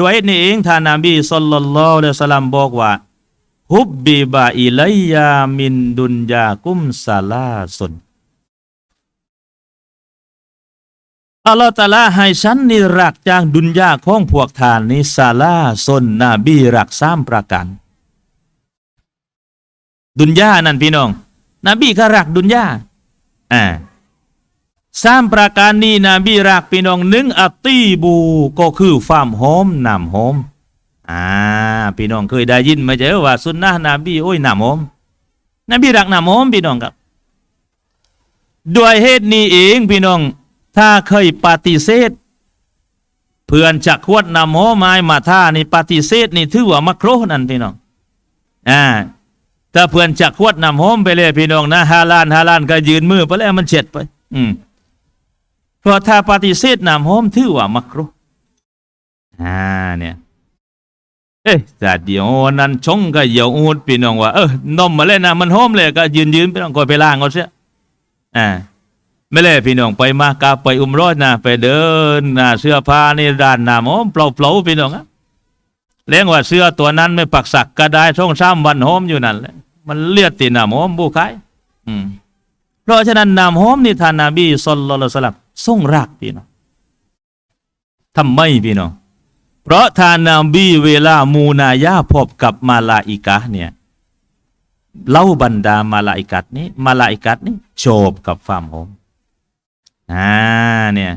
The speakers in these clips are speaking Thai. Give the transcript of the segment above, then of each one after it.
ด้วยเหตุนี้เองท่านนบีศ็อลลัลลอฮุลัยฮิวะซัลลัมบอกว่า ฮุบบิบะอิลัยยามินดุนยากุมซาลาสุนอัลลอฮฺตะอาลาให้ฉันนี่รักจากดุนยาของพวกทานนี่ซาลาสนนบีรักสามประการดุนยานั่นพี่น้อง นบีก็รักดุนยาอ่า สามประการนี้นบีรักพี่น้องหนึ่งอัตตีบูก็คือฟาร์มหอมน้ำหอมอ่าพี่น้องเคยได้ยินไหมาเจอว่าสุนนะนบีโอ้ยน้ำหอมนบีรักน้ำหอมพี่น้องครับด้วยเหตุนี้เองพี่น้อง ถ้าเคยปฏิเสธ เพื่อนจะขวดนำหอมไม้มาท่านี่ปฏิเสธนี่ถือว่ามักโครนั่นพี่น้องอ่าถ้าเพื่อนจะขวดนำหอมไปเลยพี่น้องนะฮาลานฮาลานก็ยืนมือไปแล้วมันเจ็ดไป อืม ราะถ้าปฏิเสธน้ำหอมถือว่ามักโครอ่าเนี่ยเอ๊ะแต่เดี๋ยวนั้นชงก็เยียวอูดพี่น้องว่าเออนมมาเลยนะมันหอมเลยก็ยืนยืนพี่น้องก็ไปล้างเอาเสียอ่าไม่เลยพี่น้องไปมากาไปอุ้มรอดนะไปเดินนะเสื้อผ้านี่ด้านหน้าหอมเปล่าเปล่าพี่น้องอะเลี้ยงว่าเสื้อตัวนั้นไม่ปักสักก็ได้ช่องซ้ำวันหอมอยู่นั่นแหละมันเลียดตีหน้าหอมบุคายอืมเพราะฉะนั้นน้ำหอมนี่ท่านนบีสุลต่านละสัลลัม ทรงรักพี่น้องทำไมพี่น้องเพราะทานนาบีเวลามูนายาพบกับมาลาอิกะเนี่ยเล่าบรรดามาลาอิกัดนี้มาลาอิกัดนี้โฉบกับฟาร์มโฮมอ่าเนี่ย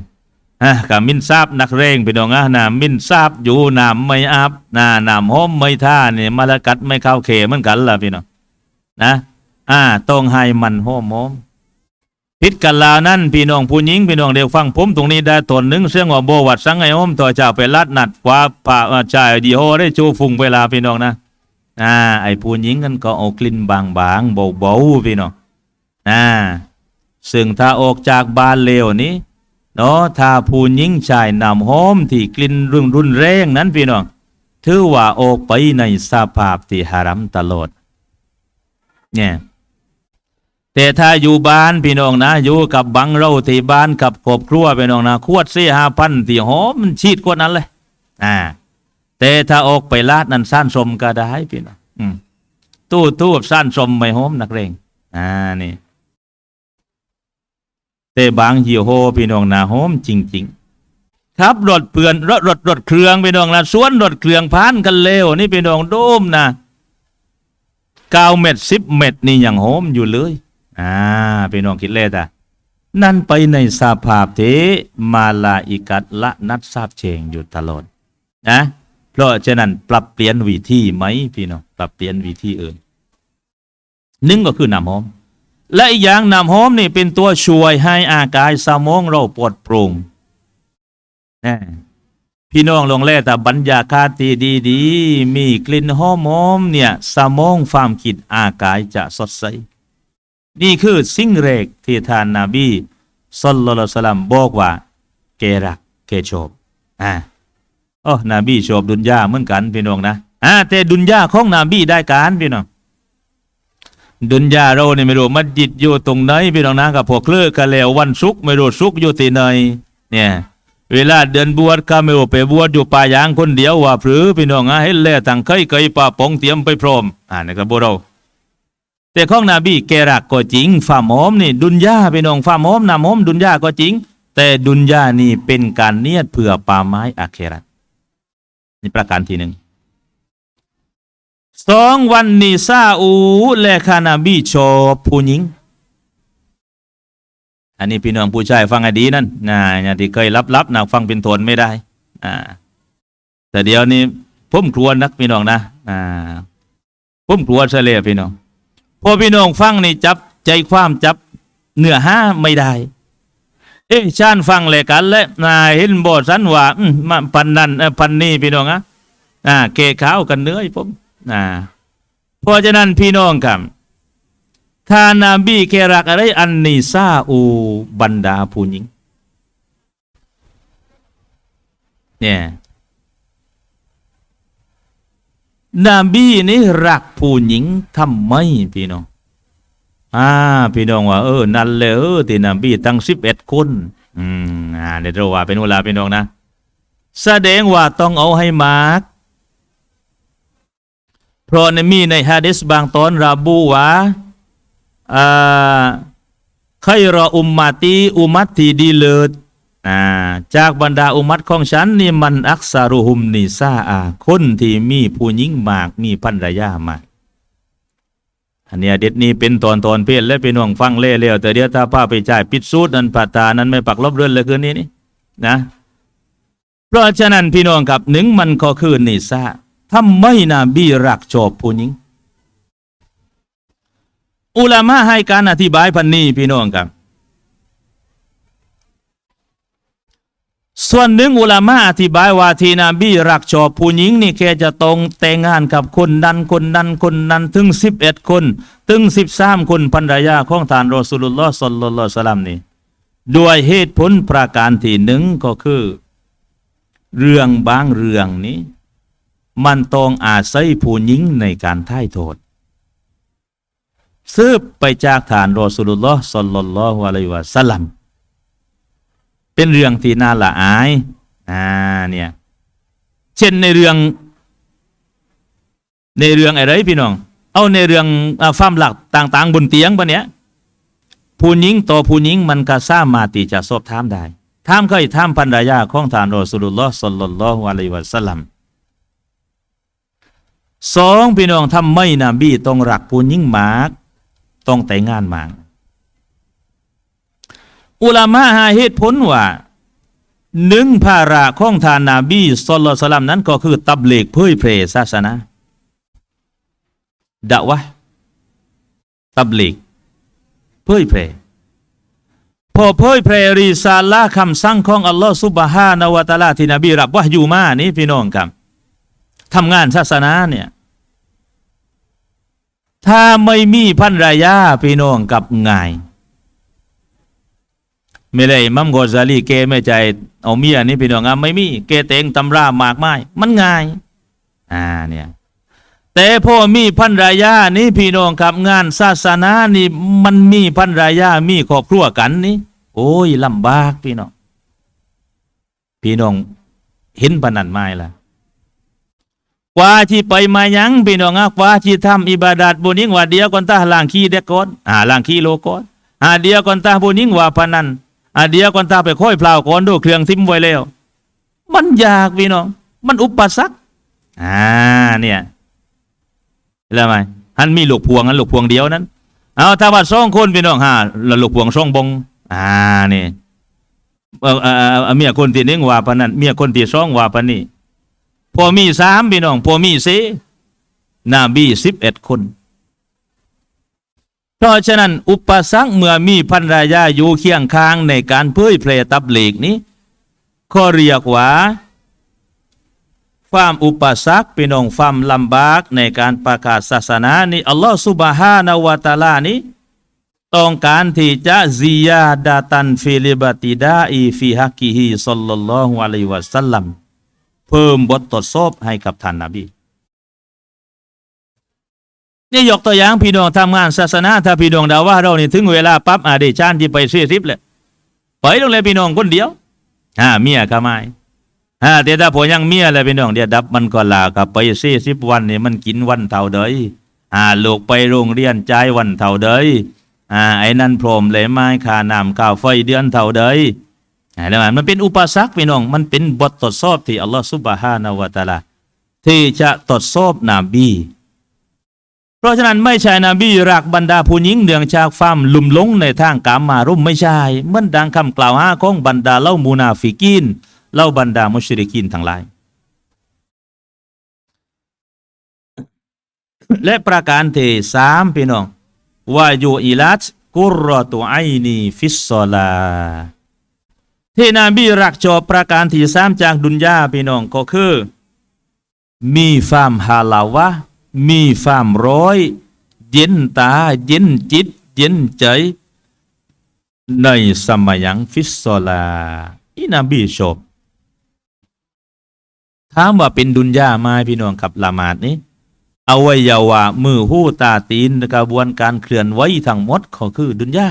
อะกับมินซาบนักเร่งพี่น้องอะนะมินซาบอยู่น้ำไม่อาบน้าน้ำหอมไม่ท่าเนี่ยมาลากัดไม่เข้าเขเหมือนกันล่ะพี่น้องนะอ่าต้องให้มันหอมหอม พิษกันลาวนั่นพี่น้องผู้หญิงพี่น้องเดี๋ยวฟังผมตรงนี้ได้ตนหนึ่งเสียงว่าโบวัดสังไงอมต่อเจ้าไปลัดหนัดกว่าป่าชายดีโฮได้จูฟุงเวลาพี่น้องนะอ่าไอ้ผู้หญิงกันก็เอากลิ่นบางๆเบาๆพี่น้องอ่าซึ่งถ้าออกจากบ้านเลวนี้เนาะถ้าผู้หญิงชายนำหอมที่กลิ่นรุนรุนแรงนั้นพี่น้องถือว่าออกไปในสภาพที่หารัมตลอดเนี่ย แต่ถ้าอยู่บ้านพี่น้องนะอยู่กับบังเราที่บ้านกับครอบครัวพี่น้องนะขวดสี่ห้าพันที่หอมมันชีดกว่านั้นเลยอ่าแต่ถ้าออกไปลาดนั้นสั้นสมก็ได้พี่น้องตู้ตู้สั้นสมไม่หอมนักเรงอ่านี่แต่บางยี่ห้อพี่น้องนะหอมจริง ๆครับรถเปื่อนรถรถรถเครื่องพี่น้องนะสวนรถเครื่องพานกันเร็วนี่พี่น้องโดมนะเก้าเม็ดสิบเม็ดนี่ยังหอมอยู่เลย อ่าพี่น้องคิดเลยแต่นั่นไปในสภาพที่มาลาอิกัดละนัดทราบเชงอยู่ตลอดนะเพราะฉะนั้นปรับเปลี่ยนวิธีไหมพี่น้องปรับเปลี่ยนวิธีอื่นหนึ่งก็คือน้ำหอม และอีกอย่างน้ำหอมนี่เป็นตัวช่วยให้อากายสมองเราปลอดโปร่งนะพี่น้องลองแล่แต่บรรยากาศที่ดี มีกลิ่นหอมๆเนี่ยสมองความคิดอากายจะสดใส นี่คือสิ่งแรกที่ท่านนาบีสัลลัลลอฮุอะลัยฮิวะสัลลัมบอกว่าเกรักเกชอบอ่าโอ้นบีชอบดุนยาเหมือนกันพี่น้องนะอ่าแต่ดุนยาของนบีได้การพี่น้องดุนยาเราเนี่ยไม่รู้มัสยิดอยู่ตรงไหนพี่น้องนะกับพวกเลิกกันแล้ววันศุกร์ไม่รู้ศุกร์อยู่ที่ไหนเนี่ยเวลาเดินบวชก็ไม่รู้ไปบวชอยู่ป่ายางคนเดียวว่าหรือพี่น้องอะเห็นแล้วต่างเคยเคยป่าปองเตรียมไปพร้อมอ่านะครับพวกเรา แต่ของนบีแกรักก็จริงฝ่ามอมนี่ดุนยาพี่น้องฝ่ามอมนำหอมดุนยาก็จริง แต่ดุนยานี่เป็นการเนียดเพื่อป่าไม้อาเครัตนี่ประการที่หนึ่งสองวันนิซาอูและคานาบีชอบผู้หญิง อันนี้พี่น้องผู้ชายฟังให้ดีนั่นนะอย่างที่เคยลับๆนะฟังเป็นโทนไม่ได้อ่าแต่เดี๋ยวนี้ผมกลัวนักพี่น้องนะอ่าผมกลัวเฉลียพี่น้อง พอพี่น้องฟังนี่จับใจความจับเนื้อห้าไม่ได้ เอ๊ะชานฟังเลยกันและนายเห็นบอสันว่าอมาพันนันพันนี่พี่น้องอะอ่า เกะขาวกันเนื้อผมอ่าเพราะฉะนั้นพี่น้องครับถ้านาบีเครักอะไรอันนิซาอูบรรดาผู้หญิงเนี่ย นบีนี่รักผู้หญิงทำไมพี่น้องอ่าพี่น้องว่าเออนั่นเลยเออที่นบีตั้งสิบเอ็ดคนอืมอ่าเดี๋ยวเราว่าเป็นเวลาพี่น้องนะ แสดงว่าต้องเอาให้มากเพราะในมีในฮะดิษบางตอนระบุว่าอ่าใครรออุมมาตีอุมัตที่ดีเลิศ จากบรรดาอุมัตของฉันนี่มันอักษารุหุมนิซาอาคนที่มีผู้หญิงมากมีพันรยามากอันเนี้ยเด็ดนี้เป็นตอนตอนเพศและเป็นห่วงฟังเล่เลี้ยวแต่เดี๋ยวถ้าป้าไปจ่ายปิดสูตรนั้นปัตตานั้นไม่ปักลบเรื่อนเลยคืนนี้นี่นะ เพราะฉะนั้นพี่น้องครับหนึ่งมันก็คือนิสาทำไมนะบีรักชอบผู้หญิง อุลามะให้การอธิบายพันนี้พี่น้องครับ ส่วนหนึ่งอุลามะอธิบายว่าทีนบีรักชอบผู้หญิงนี่แค่จะต้องแต่งงานกับคนนั้นคนนั้นคนนั้นถึงสิบเอ็ดคนถึงสิบสามคนภรรยาของท่านรอสุลลลอฮ์สัลลัลลอฮุอะลัยฮิวะสัลลัมนี่ด้วยเหตุผลประการที่หนึ่งก็คือ เรื่องบางเรื่องนี้ มันต้องอาศัยผู้หญิงในการท่ายโทษสืบไปจากฐานรอสุลลลอฮ์สัลลัลลอฮุอะลัยวะสัลลัม เป็นเรื่องที่น่าละอายอ่าเนี่ยเช่นในเรื่อง ในเรื่องอะไรพี่น้อง เอาในเรื่องอาฟ้ามหลักต่าง ๆ บนเตียงปะเนี้ยผู้หญิงต่อผู้หญิงมันก็สามารถที่จะสอบถามได้ถามเคยถามภรรยาของท่านรอสุลลอฮ์สัลลัลลอฮุอะลัยวะสัลลัมสองพี่น้องทำไม่นบีต้องรักผู้หญิงมาก ต้องแต่งงานมาก อุลามะหาเหตุผลว่าหนึ่งภาระของทานนาบีสุลต่านสลัมนั้นก็คือตับเลกเผยเพรศาสนาดะวะตับเลกเผยเพรพอเผยเพรรีซาละห์คำสั่งของอัลลอฮ์ซุบฮานาวะตาลาที่นบีรับวะห์อยู่มานี่พี่น้องครับทำงานศาสนาเนี่ยถ้าไม่มีพันรายาพี่น้องกับง่าย ไม่เลยมัมโกซาลีเกไม่ใจเอาเมียนี่พี่น้องอะไม่มีเกเตงตำรามากไม้มันง่าย อ่าเนี่ยแต่พ่อมีพันรายานี่พี่น้องครับงานศาสนานี่มันมีพันรายามีครอบครัวกันนี่โอ้ยลำบากพี่น้อง พี่น้องเห็นปนนันไม้ละกว่าที่ไปมายังพี่น้องอะกว่าที่ทำอิบาดัดบุญิงว่าเดียวก่อนตาล่างขี้เด็กก่อนอ่าล่างขี้โลก่อนอ่าเดียวก่อนตาบุญิงว่าพนัน อาเดียก่อนตาไปค่อยเปล่าก่อนดูเครื่องทิมไว้แล้ว มันยากพี่น้อง มันอุปสรรคอ่าเนี่ยแล้วไหมฮันมีลูกพวงนั้นลูกพวงเดียวนั้น เอาถ้าว่าสองคนพี่น้องฮะแล้วลูกพวงสองบง อ่านี่เออเออเอเมียคนที่หนึ่งว่าปนั้นเมียคนที่สองว่าปานนี้พอมีสามพี่น้องพอมีสี่นาบีสิบเอ็ดคน เพราะฉะนั้นอุปสรรคเมื่อมีภรรยาอยู่เคียงข้างในการเผยแพร่ตับเหล็กนี้ก็เรียกว่าความอุปสรรคพี่น้องความลำบากในการประกาศศาสนานี้อัลลอฮฺสุบฮานาวะตะอาลานี้ต้องการที่จะซิยาดาตันฟิลิบติดาอีฟิฮักกิฮิสัลลัลลอฮุอะลัยวะสัลลัมเพิ่มบททดสอบให้กับท่านนบี นี่ยกตัวอย่างพี่น้องทำงานศาสนาถ้าพี่น้องดาว่าเรานี่ถึงเวลาปั๊บอาเดชานที่ไปเสียทิพย์เลยไปตรงเลยพี่น้องคนเดียวอ่าเมียก็ไม่อ่าแต่ถ้าพอยังเมียเลยพี่น้องเดี๋ยวดับมันก็ลากับไปเสียสิบวันนี่มันกินวันเท่าเดยอ่าลูกไปโรงเรียนใจวันเท่าเดยอ่าไอ้นั่นพรมเลยไม้คาน้ำข้าวไฟเดือนเท่าเดยอ่าแล้วมันเป็นอุปสรรคพี่น้องมันเป็นบททดสอบที่อัลลอฮฺซุบฮานาวะตาลาที่จะทดสอบนบี เพราะฉะนั้นไม่ใช่นบีรักบรรดาผู้หญิงเนืองจากความลุ่มหลงในทางกามารุ่มไม่ใช่เหมันดังคำกล่าวหาของบรรดาเล่ามูนาฟิกีนเล่าบรรดามุชริกินทั้งหลาย และประการที่สามพี่น้องว่าอยู่อิลัตกุรรตุไอนีฟิสซอลา ที่นบีรักชอบประการที่สามจากดุนยาพี่น้องก็คือ มีฟามฮาลาวะ มีความร้อย เย็นตา เย็นจิต เย็นใจ ในสมัยยังฟิสโซลา อินาบีชอบถามว่าเป็นดุนยาไหมพี่น้องครับละหมาดนี้อวัยวะมือหูตาตีนกระบวนการเคลื่อนไหวทั้งหมดก็คือดุนยา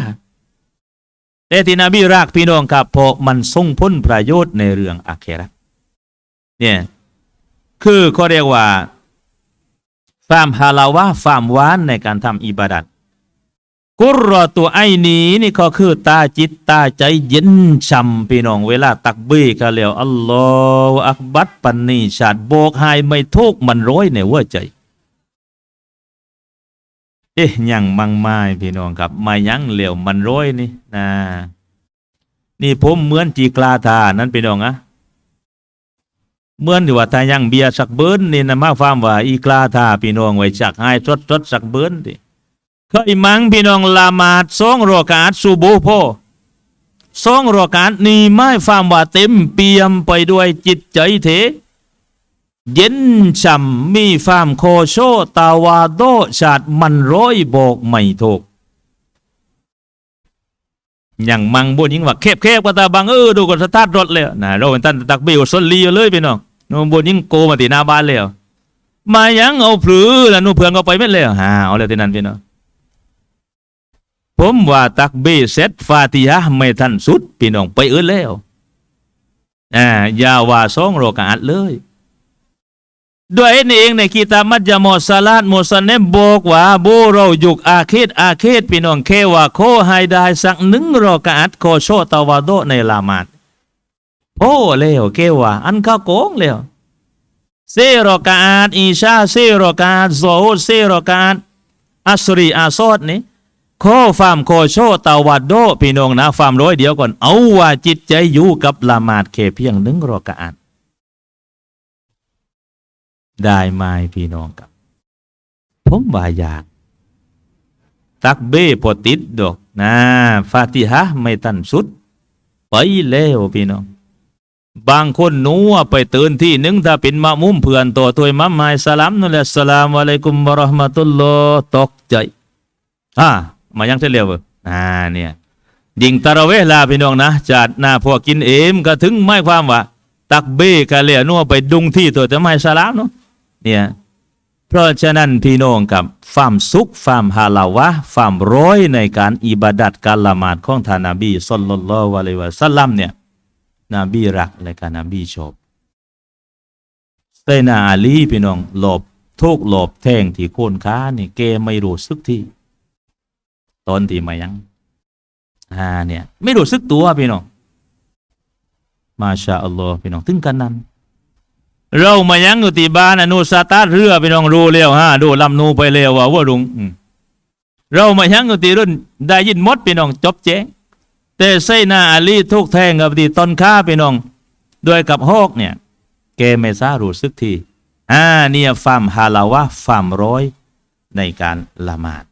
แต่ที่นบีรักพี่น้องครับเพราะมันส่งพ้นประโยชน์ในเรื่องอาเคระเนี่ยคือเขาเรียกว่า ความฮาลาวะความหวานในการทำอิบาดัตกุรอตัวไอนี้นี่ก็คือตาจิตตาใจเย็นช่ำพี่น้องเวลาตักบี้ก็แล้วอัลลอฮฺอักบัดปันนีชาดโบกหายไม่ทุกมันร้อยในหัวใจ เอ๊ะยังมังไม้พี่น้องครับมายังเหลวมันร้อยนี่นะนี่ผมเหมือนจีกลาทานั้นพี่น้องอะ เมื่อนที่ว่าถ้ายังเบียสักเบิ้นนี่นะมาฟามว่าอีกลาทาพี่น้องไว้จักให้ทดทดสักเบิ้นดิเคยมังพี่น้องละมาดสองรอกาตสูบโพสองรอกาตนี่ไม่ฟามว่าเต็มเปี่ยมไปด้วยจิตใจเถเย็นช่ำมีฟามโคโชตาวาโดชาดมันร้อยโบกไม่ถูกอย่างมังบุญยิงว่าแคบแคบก็ตาบังเออดูก็สตาร์ทรถเลยนะเราเป็นตันตักเบลสนลีเลยพี่น้อง นูนบุญยิงโกมาตีหน้าบ้านเลยมายังเอาผือแล้วนูเพื่อนก็ไปไม่เลยฮะเอาเลยที่นั่นพี่น้องผมว่าตักเบเซตฟาติฮะไม่ทันสุดพี่น้องไปอื้อแล้วอ่าอย่าว่าสองโรกาดเลย ด้วยนี่เองในกีตามัจยมอสลาดโมสเนบอกว่าโบเรายุกอาเคตอาเคตพี่น้องเคว่าโคให้ได้สักหนึ่งรอกาอัดโคโชตาวาโดในลามาด โอ้เลวเคว่าอันข้าโกงเลวเซรอกาอัดอีชาเซรอกาอัดโซเซรอกาอัดอัสรีอาซอดนี่โคฟามโคโชตาวาโดพี่น้องนะฟามร้อยเดียวก่อนเอาว่าจิตใจอยู่กับละหมาดเคเพียงหนึ่งรอกาอัดได้ไหมพี่น้องครับผมว่าอยาก ตักเบ้พอติดดอกนะฟาติฮะไม่ตันสุด ไปแล้วพี่น้อง บางคนหนัวไปตื่นที่หนึ่งถ้าเป็นมะมุมเพื่อนตัวตัวมัมมายสลามนั่นแหละสลามอะลัยกุมบะราะห์มะตุลลอฮ์ตกใจอ่ามายังเฉลียวเว้ยอ่าเนี่ยยิงตะระเวลาพี่น้องนะจัดหน้าพวกกินเอมก็ถึงไม่ความว่า ตักเบ้กะเลียนัวไปดุงที่ตัวจะไม่สลามเนาะเนี่ยเพราะฉะนั้นพี่น้องกับความสุขความฮาลาวะความร้อยในการอิบาดัดการละหมาดของท่านนบีสุลลัลลอฮุอะลัยวะสลัมเนี่ย บีรักและการนบีชอบเซนาอาลีพี่น้องหลบทุกหลบแทงที่โค่นค้านี่แกไม่รู้สึกที่ตอนที่มายังอ่าเนี่ย ไม่รู้สึกตัวพี่น้องมาชาอัลลอฮ์พี่น้องถึงกันนั้น เรามายังอยู่ที่บ้านอนุสตาร์เรือไปน้องรู้เร็วฮะดูลำนูไปเร็วว่าว่าลุงเรามายังอยู่ที่รุ่นได้ยินมดพี่น้องจบแจ้ง แต่ไซนาอาลีทุกแทงกับดีตอนข้าพี่น้องด้วยกับฮอกเนี่ยแกไม่ทราบรู้สึกทีอ่าเนี่ยฟาร์มฮาลาวะฟาร์มร้อยในการละหมาด